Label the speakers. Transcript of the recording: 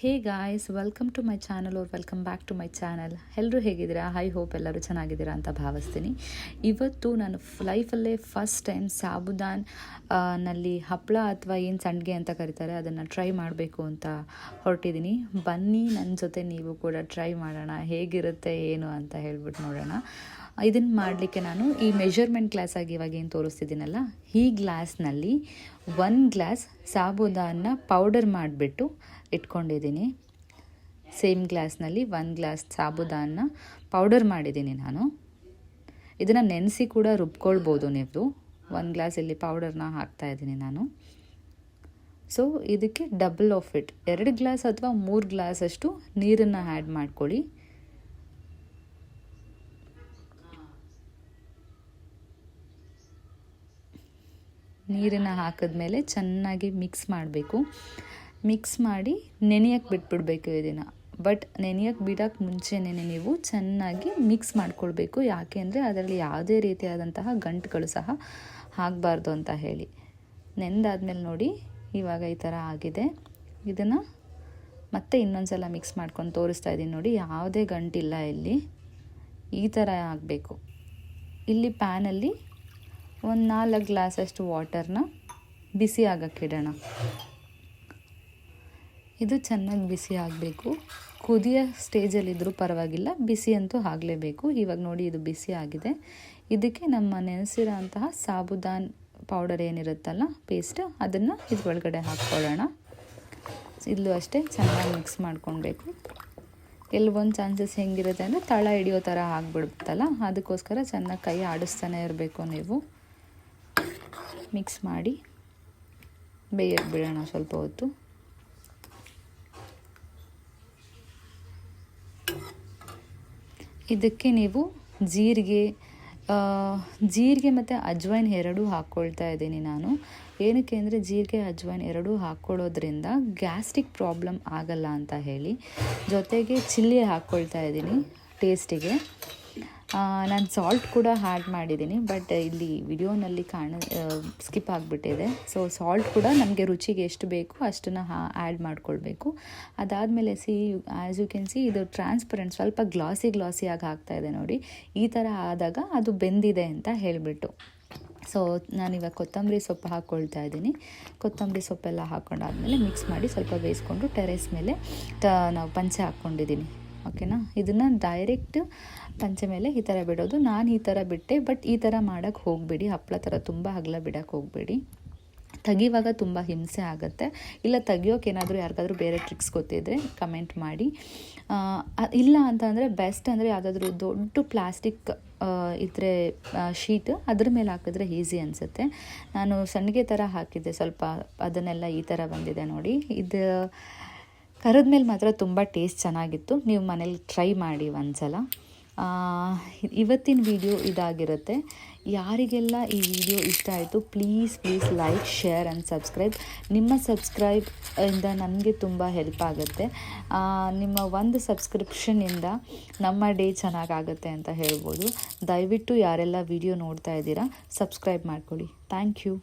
Speaker 1: Hey guys welcome to my channel ಅವ್ರು welcome back to my channel ಎಲ್ಲರೂ ಹೇಗಿದ್ದೀರಾ? High hope ಎಲ್ಲರೂ ಚೆನ್ನಾಗಿದ್ದೀರಾ ಅಂತ ಭಾವಿಸ್ತೀನಿ. ಇವತ್ತು ನಾನು ಲೈಫಲ್ಲೇ ಫಸ್ಟ್ ಟೈಮ್ ಸಾಬುದಾನ್ನಲ್ಲಿ ಹಪ್ಪಳ ಅಥವಾ ಏನು ಸಂಡಿಗೆ ಅಂತ ಕರೀತಾರೆ, ಅದನ್ನು ಟ್ರೈ ಮಾಡಬೇಕು ಅಂತ ಹೊರಟಿದ್ದೀನಿ. ಬನ್ನಿ ನನ್ನ ಜೊತೆ ನೀವು ಕೂಡ ಟ್ರೈ ಮಾಡೋಣ. ಹೇಗಿರುತ್ತೆ, ಏನು ಅಂತ ಹೇಳ್ಬಿಟ್ಟು ನೋಡೋಣ. ಇದನ್ನು ಮಾಡಲಿಕ್ಕೆ ನಾನು ಈ ಮೆಷರ್ಮೆಂಟ್ ಗ್ಲಾಸಾಗಿ ಇವಾಗ ಏನು ತೋರಿಸ್ತಿದ್ದೀನಲ್ಲ, ಈ ಗ್ಲಾಸ್ನಲ್ಲಿ ಒನ್ ಗ್ಲಾಸ್ ಸಾಬೂದಾನ ಪೌಡರ್ ಮಾಡಿಬಿಟ್ಟು ಇಟ್ಕೊಂಡಿದ್ದೀನಿ. ಸೇಮ್ ಗ್ಲಾಸ್ನಲ್ಲಿ ಒನ್ ಗ್ಲಾಸ್ ಸಾಬೂದಾನ ಪೌಡರ್ ಮಾಡಿದ್ದೀನಿ ನಾನು. ಇದನ್ನು ನೆನೆಸಿ ಕೂಡ ರುಬ್ಕೊಳ್ಬೋದು ನೀವು. ಒಂದು ಗ್ಲಾಸ್ ಇಲ್ಲಿ ಪೌಡರ್ನ ಹಾಕ್ತಾ ಇದ್ದೀನಿ ನಾನು. ಸೊ ಇದಕ್ಕೆ ಡಬಲ್ ಆಫ್ ಇಟ್ ಎರಡು ಗ್ಲಾಸ್ ಅಥವಾ ಮೂರು ಗ್ಲಾಸಷ್ಟು ನೀರನ್ನು ಆ್ಯಡ್ ಮಾಡ್ಕೊಳ್ಳಿ. ನೀರನ್ನು ಹಾಕಿದ್ಮೇಲೆ ಚೆನ್ನಾಗಿ ಮಿಕ್ಸ್ ಮಾಡಬೇಕು. ಮಿಕ್ಸ್ ಮಾಡಿ ನೆನೆಯಕ್ಕೆ ಬಿಟ್ಬಿಡ್ಬೇಕು ಇದನ್ನು ಬಟ್ ನೆನೆಯಕ್ಕೆ ಬಿಡೋಕ್ಕೆ ಮುಂಚೆನೇ ನೀವು ಚೆನ್ನಾಗಿ ಮಿಕ್ಸ್ ಮಾಡ್ಕೊಳ್ಬೇಕು. ಯಾಕೆ ಅಂದರೆ ಅದರಲ್ಲಿ ಯಾವುದೇ ರೀತಿಯಾದಂತಹ ಗಂಟುಗಳು ಸಹ ಆಗಬಾರ್ದು ಅಂತ ಹೇಳಿ. ನೆನೆದಾದ್ಮೇಲೆ ನೋಡಿ ಇವಾಗ ಈ ಥರ ಆಗಿದೆ. ಇದನ್ನು ಮತ್ತೆ ಇನ್ನೊಂದು ಸಲ ಮಿಕ್ಸ್ ಮಾಡ್ಕೊಂಡು ತೋರಿಸ್ತಾ ಇದ್ದೀನಿ ನೋಡಿ. ಯಾವುದೇ ಗಂಟಿಲ್ಲ ಇಲ್ಲಿ. ಈ ಥರ ಆಗಬೇಕು. ಇಲ್ಲಿ ಪ್ಯಾನಲ್ಲಿ ಒಂದು ನಾಲ್ಕು ಗ್ಲಾಸಷ್ಟು ವಾಟರ್ನ ಬಿಸಿ ಆಗಕ್ಕಿಡೋಣ ಇದು ಚೆನ್ನಾಗಿ ಬಿಸಿ ಆಗಬೇಕು. ಕುದಿಯ ಸ್ಟೇಜಲ್ಲಿದ್ದರೂ ಪರವಾಗಿಲ್ಲ, ಬಿಸಿ ಅಂತೂ ಆಗಲೇಬೇಕು. ಇವಾಗ ನೋಡಿ ಇದು ಬಿಸಿ ಆಗಿದೆ. ಇದಕ್ಕೆ ನಮ್ಮ ನೆನೆಸಿರೋ ಅಂತಹ ಸಾಬುದಾನ್ ಪೌಡರ್ ಏನಿರುತ್ತಲ್ಲ, ಪೇಸ್ಟ್, ಅದನ್ನು ಇದ್ರೊಳಗಡೆ ಹಾಕ್ಕೊಳ್ಳೋಣ. ಇಲ್ಲೂ ಅಷ್ಟೇ ಚೆನ್ನಾಗಿ ಮಿಕ್ಸ್ ಮಾಡ್ಕೊಳ್ಬೇಕು. ಕೆಲವೊಂದು ಚಾನ್ಸಸ್ ಹೆಂಗಿರುತ್ತೆ ಅಂದರೆ ತಳ ಹಿಡಿಯೋ ಥರ ಆಗಿಬಿಡುತ್ತಲ್ಲ, ಅದಕ್ಕೋಸ್ಕರ ಚೆನ್ನಾಗಿ ಕೈ ಆಡಿಸ್ತಾನೆ ಇರಬೇಕು ನೀವು. ಮಿಕ್ಸ್ ಮಾಡಿ ಬೇಯಕ್ಕೆ ಬಿಡೋಣ ಸ್ವಲ್ಪ ಹೊತ್ತು. ಇದಕ್ಕೆ ನೀವು ಜೀರಿಗೆ ಜೀರಿಗೆ ಮತ್ತು ಅಜ್ವೈನ್ ಎರಡೂ ಹಾಕ್ಕೊಳ್ತಾ ಇದ್ದೀನಿ ನಾನು. ಏನಕ್ಕೆ ಅಂದರೆ ಜೀರಿಗೆ ಅಜ್ವೈನ್ ಎರಡೂ ಹಾಕ್ಕೊಳ್ಳೋದ್ರಿಂದ ಗ್ಯಾಸ್ಟ್ರಿಕ್ ಪ್ರಾಬ್ಲಮ್ ಆಗಲ್ಲ ಅಂತ ಹೇಳಿ. ಜೊತೆಗೆ ಚಿಲ್ಲಿ ಹಾಕ್ಕೊಳ್ತಾ ಇದ್ದೀನಿ ಟೇಸ್ಟಿಗೆ. ನಾನು ಸಾಲ್ಟ್ ಕೂಡ ಆ್ಯಡ್ ಮಾಡಿದ್ದೀನಿ ಬಟ್ ಇಲ್ಲಿ ವಿಡಿಯೋನಲ್ಲಿ ಕಾಣ ಸ್ಕಿಪ್ ಆಗಿಬಿಟ್ಟಿದೆ. ಸೊ ಸಾಲ್ಟ್ ಕೂಡ ನಮಗೆ ರುಚಿಗೆ ಎಷ್ಟು ಬೇಕು ಅಷ್ಟನ್ನು ಹಾ ಆ್ಯಡ್ ಮಾಡ್ಕೊಳ್ಬೇಕು. ಅದಾದಮೇಲೆ see as you can see ಇದು ಟ್ರಾನ್ಸ್ಪರೆಂಟ್ ಸ್ವಲ್ಪ ಗ್ಲಾಸಿ ಗ್ಲಾಸಿಯಾಗಿ ಆಗ್ತಾ ಇದೆ ನೋಡಿ. ಈ ಥರ ಆದಾಗ ಅದು ಬೆಂದಿದೆ ಅಂತ ಹೇಳಿಬಿಟ್ಟು. ಸೊ ನಾನಿವಾಗ ಕೊತ್ತಂಬರಿ ಸೊಪ್ಪು ಹಾಕ್ಕೊಳ್ತಾ ಇದ್ದೀನಿ ಕೊತ್ತಂಬರಿ ಸೊಪ್ಪೆಲ್ಲ ಹಾಕ್ಕೊಂಡಾದ್ಮೇಲೆ ಮಿಕ್ಸ್ ಮಾಡಿ ಸ್ವಲ್ಪ ಬೇಯಿಸ್ಕೊಂಡು ಟೆರೆಸ್ ಮೇಲೆ ತ, ನಾವು ಪಂಚೆ ಹಾಕ್ಕೊಂಡಿದ್ದೀನಿ ಓಕೆನಾ? ಇದನ್ನು ಡೈರೆಕ್ಟ್ ಪಂಚೆ ಮೇಲೆ ಈ ಥರ ಬಿಡೋದು. ನಾನು ಈ ಥರ ಬಿಟ್ಟೆ ಬಟ್ ಈ ಥರ ಮಾಡೋಕ್ಕೆ ಹೋಗಬೇಡಿ. ಹಪ್ಪಳ ಥರ ತುಂಬ ಅಗಲ ಬಿಡೋಕ್ಕೆ ಹೋಗಬೇಡಿ. ತೆಗಿವಾಗ ತುಂಬ ಹಿಂಸೆ ಆಗುತ್ತೆ. ಇಲ್ಲ ತೆಗಿಯೋಕೆ ಏನಾದರೂ ಯಾರಿಗಾದರೂ ಬೇರೆ ಟ್ರಿಕ್ಸ್ ಗೊತ್ತಿದ್ದರೆ ಕಮೆಂಟ್ ಮಾಡಿ. ಇಲ್ಲ ಅಂತಂದರೆ ಬೆಸ್ಟ್ ಅಂದರೆ ಯಾವುದಾದ್ರೂ ದೊಡ್ಡ ಪ್ಲಾಸ್ಟಿಕ್ ಇದ್ರೆ ಶೀಟ್ ಅದ್ರ ಮೇಲೆ ಹಾಕಿದ್ರೆ ಈಸಿ ಅನಿಸುತ್ತೆ. ನಾನು ಸಣ್ಣಗೆ ಥರ ಹಾಕಿದ್ದೆ ಸ್ವಲ್ಪ, ಅದನ್ನೆಲ್ಲ ಈ ಥರ ಬಂದಿದೆ ನೋಡಿ. ಇದು ಕರಿದ್ಮೇಲೆ ಮಾತ್ರ ತುಂಬ ಟೇಸ್ಟ್ ಚೆನ್ನಾಗಿತ್ತು. ನೀವು ಮನೇಲಿ ಟ್ರೈ ಮಾಡಿ ಒಂದ್ಸಲ. ಇವತ್ತಿನ ವಿಡಿಯೋ ಇದಾಗಿರುತ್ತೆ. ಯಾರಿಗೆಲ್ಲ ಈ ವಿಡಿಯೋ ಇಷ್ಟ ಆಯಿತು please please like share and subscribe ನಿಮ್ಮ ಸಬ್ಸ್ಕ್ರೈಬ್ ಇಂದ ನನಗೆ ತುಂಬ ಹೆಲ್ಪ್ ಆಗುತ್ತೆ. ನಿಮ್ಮ ಒಂದು ಸಬ್ಸ್ಕ್ರಿಪ್ಷನಿಂದ ನಮ್ಮ ಡೇ ಚೆನ್ನಾಗಾಗುತ್ತೆ ಅಂತ ಹೇಳ್ಬೋದು. ದಯವಿಟ್ಟು ಯಾರೆಲ್ಲ ವಿಡಿಯೋ ನೋಡ್ತಾ ಇದ್ದೀರಾ ಸಬ್ಸ್ಕ್ರೈಬ್ ಮಾಡ್ಕೊಳ್ಳಿ. Thank you